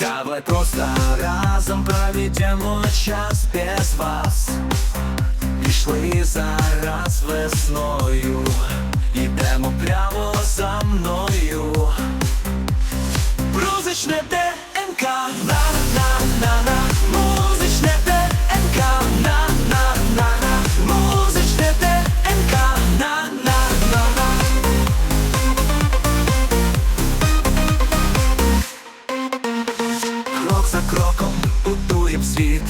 Давай просто разом проведемо час без вас Пішли зараз весною, ідемо прямо за мною. Світ,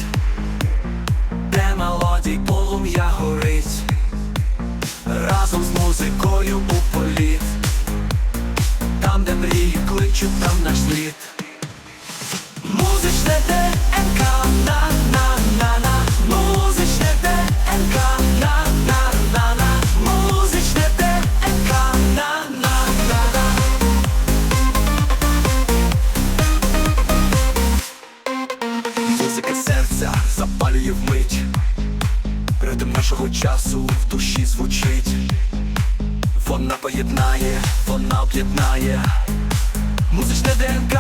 де мелодій полум'я горить, разом з музикою у політ, там, де мрії кличуть, там наш слід. Запалює вмить Ритм нашого часу в душі звучить. Вона поєднає, вона об'єднає. Музичне ДНК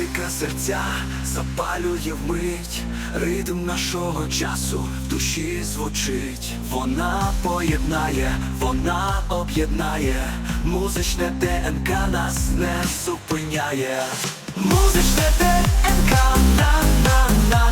Музика серця запалює вмить, ритм нашого часу в душі звучить. Вона поєднає, вона об'єднає, музичне ДНК нас не зупиняє. Музичне ДНК на на на